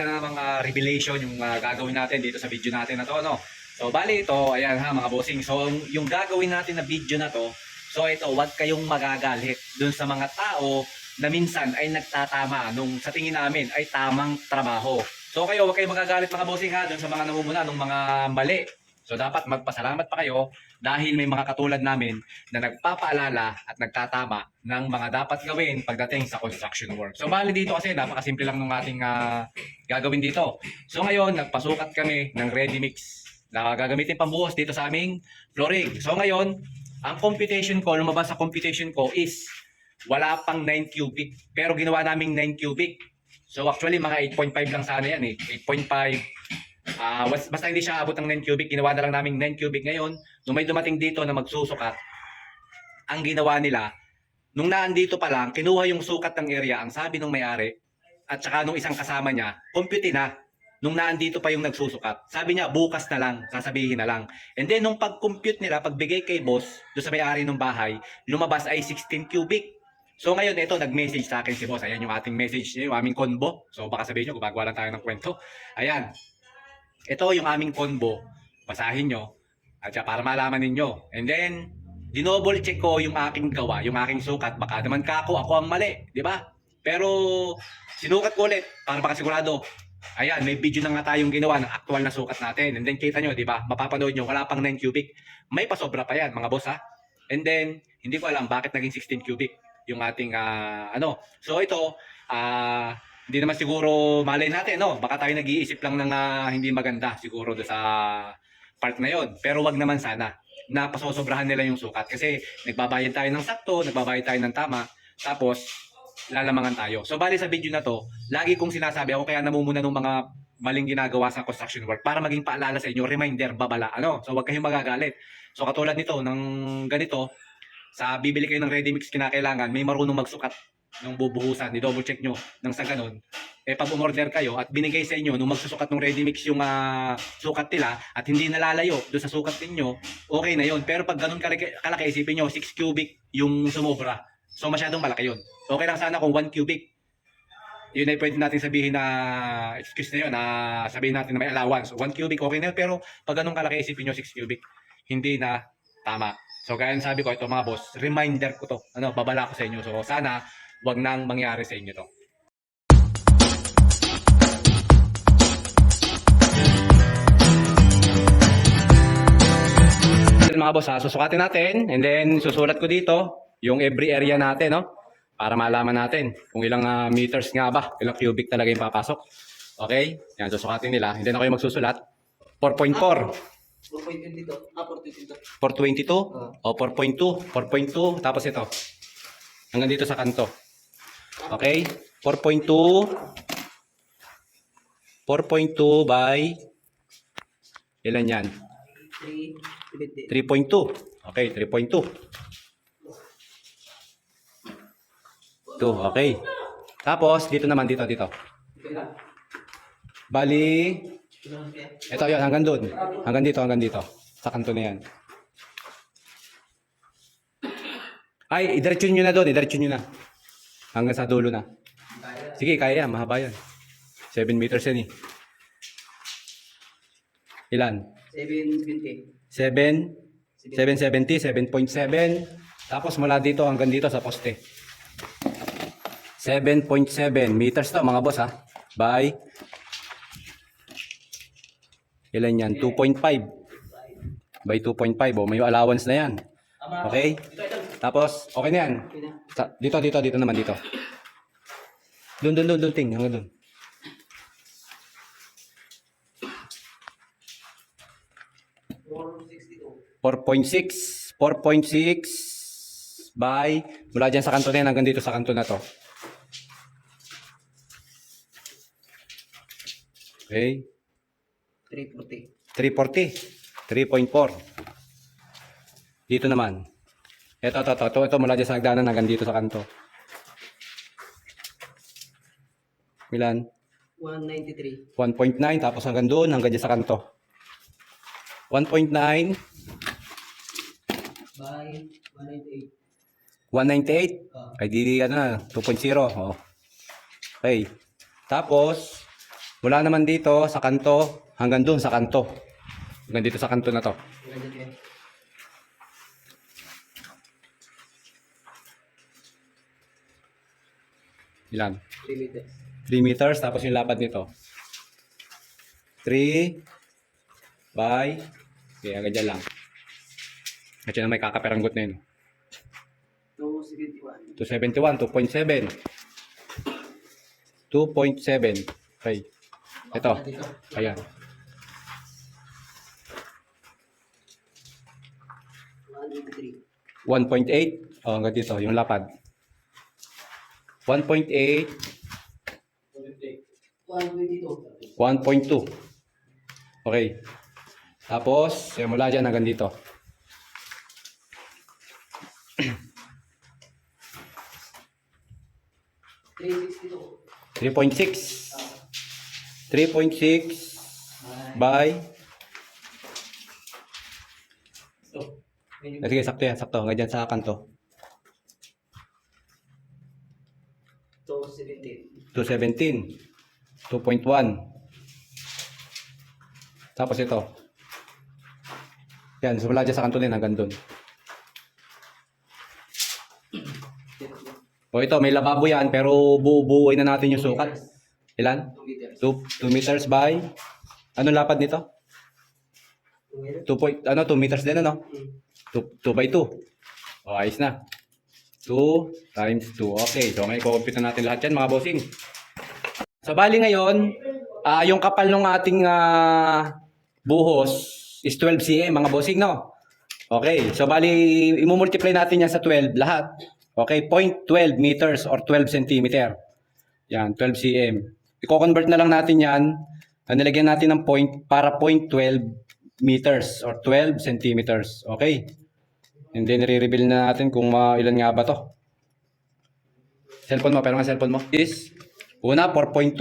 isa na mga revelation yung ah, gagawin natin dito sa video natin na to, no? So, bali ito, ayan ha, mga bossing. So, yung gagawin natin na video na to, so ito, wag kayong magagalit dun sa mga tao na minsan ay nagtatama nung sa tingin namin ay tamang trabaho. So kayo, huwag kayong magagalit mga bossing ha, dun sa mga namumuna nung mga mali. So dapat magpasalamat pa kayo dahil may mga katulad namin na nagpapaalala at nagtatama ng mga dapat gawin pagdating sa construction work. So bali dito kasi napakasimple lang ng ating ah, gagawin dito. So ngayon, nagpasukat kami ng ready mix na gagamitin pambuhos dito sa aming flooring. So ngayon, ang computation ko, lumabas sa computation ko is wala pang 9 cubic. Pero ginawa naming 9 cubic. So actually mga 8.5 lang sana yan eh. 8.5. Was- basta hindi siya abot ng 9 cubic, ginawa na lang naming 9 cubic ngayon. Nung may dumating dito na magsusukat, ang ginawa nila, nung naandito pa lang, kinuha yung sukat ng area, ang sabi nung may-ari, at saka nung isang kasama niya, compute na. Nung naandito pa yung nagsusukat. Sabi niya, bukas na lang, sasabihin na lang. And then, nung pag-compute nila, pagbigay kay boss, doon sa may-ari ng bahay, lumabas ay 16 cubic. So ngayon, ito, nag-message sa akin si boss. Ayan yung ating message niya, yung aming convo. So baka sabihin nyo, gumagawa lang tayo ng kwento. Ayan. Ito yung aming convo. Basahin nyo. At para malaman ninyo. And then, dinouble check ko yung aking gawa, yung aking sukat. Baka naman kako, ako ang mali. Di ba? Pero, sinukat ko ulit para makasigurado. Ayan, may video na nga tayong ginawa ng actual na sukat natin. And then, kita nyo, di ba? Mapapanood nyo, wala pang 9 cubic. May pasobra pa yan, mga boss ha. And then, hindi ko alam bakit naging 16 cubic yung ating ah, ano. So ito, ah hindi naman siguro malay natin, no? Baka tayo nag-iisip lang ng ah, hindi maganda siguro sa part na yon. Pero wag naman sana na pasosobrahan nila yung sukat kasi nagbabayad tayo ng sakto, nagbabayad tayo ng tama, tapos lalamangan tayo. So bali sa video na to, lagi kong sinasabi ako kaya namumuna ng mga maling ginagawa sa construction work para maging paalala sa inyo, reminder, babala, ano? So wag kayong magagalit. So katulad nito, ng ganito, sa bibili kayo ng ready mix kinakailangan, may marunong magsukat ng bubuhusan, i-double check nyo nang sa ganun. Eh pag umorder kayo at binigay sa inyo nung magsusukat ng ready mix yung ah, sukat nila at hindi nalalayo doon sa sukat ninyo, okay na yon. Pero pag ganun kalaki, kalaki isipin nyo, 6 cubic yung sumobra. So masyadong malaki yun. Okay lang sana kung 1 cubic. Yun ay pwede natin sabihin na excuse na yun, na sabihin natin na may allowance. 1 cubic okay na yun, pero pag ganun kalaki isipin nyo 6 cubic, hindi na tama. So yung sabi ko ito mga boss, reminder ko to. Ano, babala ko sa inyo. So sana wag nang mangyari sa inyo to. Mga boss, ha, susukatin natin and then susulat ko dito yung every area natin, no? Para malaman natin kung ilang ah, meters nga ba, ilang cubic talaga yung papasok. Okay? Yan, susukatin nila. And then ako yung magsusulat. 4.4. 4.2 dito. Ah, 4.2 dito. 422 Ah. o 4.2, 4.2 tapos ito. Hanggang dito sa kanto. Okay? 4.2 4.2 by ilan yan? 3.20. 3.2. Okay, 3.2. 2, okay. Tapos dito naman dito dito. Bali, ito yun hanggang doon. Hanggang dito, hanggang dito. Sa kanto na yan. Ay, idiretso nyo na doon, idiretso nyo na. Hanggang sa dulo na. Sige, kaya yan, mahaba yan. 7 meters yan eh. Ilan? 7.20. 7, 770, 7.7. Tapos mula dito hanggang dito sa poste. 7.7 meters to mga boss ha. By ilan yan? 2.5. By 2.5. Oh, may allowance na yan. Okay? Tapos, okay na yan. Sa- dito, dito, dito naman, dito. Doon, doon, doon, doon, ting. Hanggang doon. Four 4.6. sixty-two. 4.6 by mula dyan sa kanto na yan hanggang dito sa kanto na to. Okay. 340. 340. 3.4. Dito naman. Ito, ito, ito, ito, ito mula dyan sa nagdanan hanggang dito sa kanto. Milan? 193. 1.9 tapos hanggang doon hanggang dyan sa kanto. 1.9 By 198. 198 Ah. ay di ano na 2.0 oh. Okay. Tapos Mula naman dito sa kanto hanggang doon sa kanto. Hanggang dito sa kanto na to. Ganyan kayo. Ilan? 3 meters. 3 meters tapos yung lapad nito. 3 by Okay, hanggang dyan lang. At yun na may kakaperanggot na yun. 271. 271, 2.7. 2.7. Okay. Ito. Ayan. 183. 1.8. Oh, hanggang dito, yung lapad. 1.8, 122. 1.2. Okay. Tapos, simula dyan hanggang dito. 362. 3.6. 3.6 by... Ito. Medyo Ah, Sige, sakto yan. Sakto. Hanggang dyan sa kanto. 217. 217. 2.1. Tapos ito. Yan, simula dyan sa kanto din hanggang doon. O ito, may lababo yan, pero bubuuin na natin yung sukat. Ilan? 2 meters. 2, 2 meters by... Anong lapad nito? 2 meters. 2 point, ano, 2 meters din, ano? Hmm. 2, 2 by 2. O, ayos na. 2 times 2. Okay, so may compute na natin lahat yan, mga bossing. So, bali ngayon, ah yung kapal ng ating ah, buhos is 12 cm, mga bossing, no? Okay, so bali, imumultiply natin yan sa 12, lahat. Okay, 0.12 meters or 12 centimeter. Yan, 12 cm. I-convert na lang natin yan. Ah, Nilagyan natin ng point para 0.12 meters or 12 centimeters. Okay? And then, re-reveal na natin kung ah, ilan nga ba to. Cellphone mo, pero nga cellphone mo. Is, una, 4.2.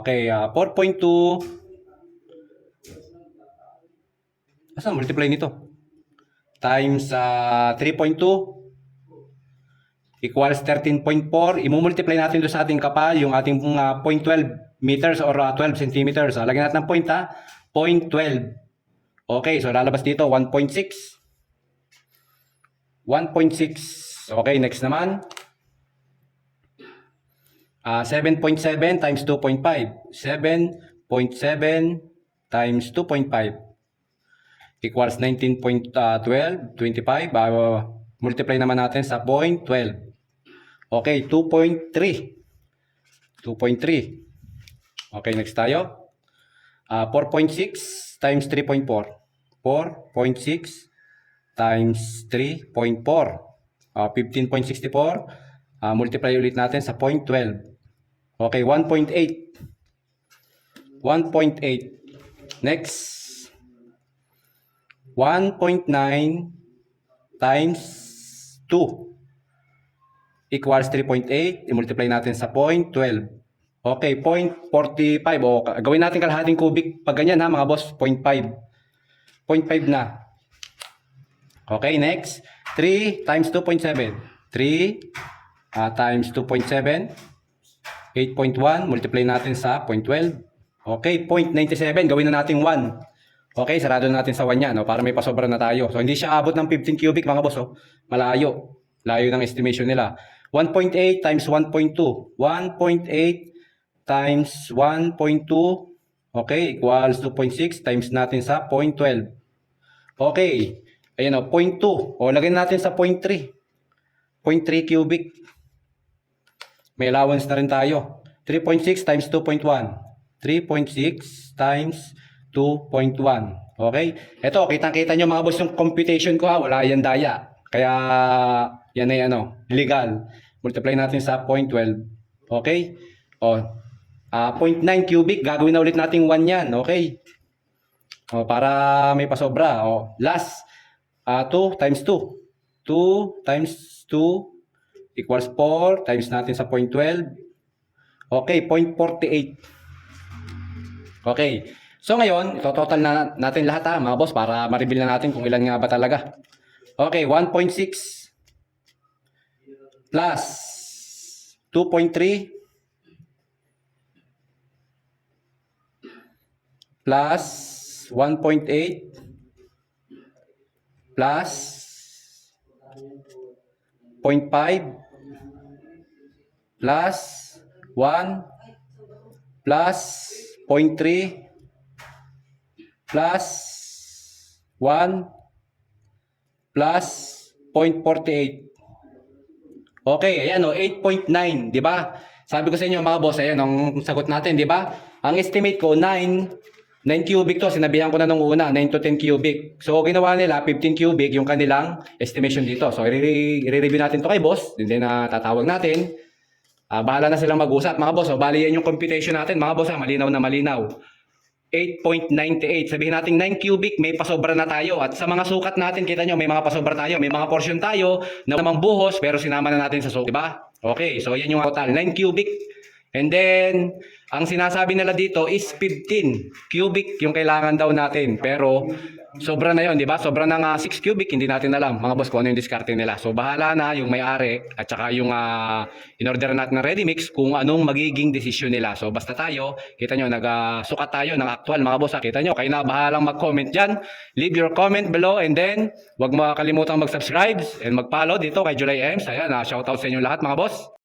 Okay, ah, 4.2. Asa, multiply nito? Times ah, 3.2 equals 13.4. Imumultiply natin doon sa ating kapal, yung ating uh, 0.12 meters or ah, 12 centimeters. Ah, lagyan natin ng point ha. 0.12. Okay, so lalabas dito 1.6. 1.6. Okay, next naman. Ah, 7.7 times 2.5. 7.7 times 2.5 equals 19.12, 25. Ah, multiply naman natin sa 0.12. Okay, 2.3. 2.3. Okay, next tayo. Ah, 4.6 times 3.4. 4.6 times 3.4. Ah, 15.64. Ah, multiply ulit natin sa 0.12. Okay, 1.8. 1.8. Next. 1.9 times 2 equals 3.8. I-multiply natin sa 0.12. Okay, 0.45. O, gawin natin kalahating cubic. Pag ganyan ha, mga boss, 0.5. 0.5 na. Okay, next. 3 times 2.7. 3 ah, times 2.7. 8.1. Multiply natin sa 0.12. Okay, 0.97. Gawin na natin 1. Okay, sarado na natin sa 1 yan, no, para may pasobra na tayo. So, hindi siya abot ng 15 cubic, mga boss. Oh. Malayo. Layo ng estimation nila. 1.8 times 1.2. 1.8 times 1.2. Okay, equals 2.6 times natin sa 0.12. Okay. Ayan o, 0.2. O, lagyan natin sa 0.3. 0.3 cubic. May allowance na rin tayo. 3.6 times 2.1. 3.6 times 2.1. Okay? Ito, kitang-kita nyo mga boss yung computation ko ha. Wala yan daya. Kaya, yan ay ano, legal. Multiply natin sa 0.12. Okay? O, ah 0.9 cubic, gagawin na ulit natin 1 yan. Okay? O, para may pasobra. O, last, ah 2 times 2. 2 times 2 equals 4 times natin sa 0.12. Okay, 0.48. Okay. So ngayon, ito total na natin lahat ha, mga boss, para ma-reveal na natin kung ilan nga ba talaga. Okay, 1.6 plus 2.3 plus 1.8 plus 0.5 plus 1 plus 0.3 plus 1 plus 0.48 Okay, ayan o, 8.9, di ba? Sabi ko sa inyo mga boss, ayan ang sagot natin, di ba? Ang estimate ko, 9, 9 cubic to, sinabihan ko na nung una, 9 to 10 cubic. So, ginawa nila, 15 cubic yung kanilang estimation dito. So, i-review natin to kay boss, din na tatawag natin. Ah, bahala na silang mag-usap, mga boss. So, bali yan yung computation natin, mga boss, ah, malinaw na malinaw. 8.98. Sabihin natin 9 cubic, may pasobra na tayo. At sa mga sukat natin, kita nyo, may mga pasobra tayo. May mga portion tayo na namang buhos, pero sinama na natin sa sukat. Diba? Okay, so yan yung total. 9 cubic. And then, ang sinasabi nila dito is 15 cubic yung kailangan daw natin. Pero, sobra na yon di ba? Sobra na nga 6 cubic, hindi natin alam, mga boss, kung ano yung diskarte nila. So, bahala na yung may-ari at saka yung ah, in-order natin na ready mix kung anong magiging desisyon nila. So, basta tayo, kita nyo, nagsukat tayo ng actual, mga boss. Kita nyo, kayo na bahalang mag-comment dyan. Leave your comment below and then, huwag makalimutan mag-subscribe and mag-follow dito kay July Ems. Ayan, ah, shoutout sa inyo lahat, mga boss.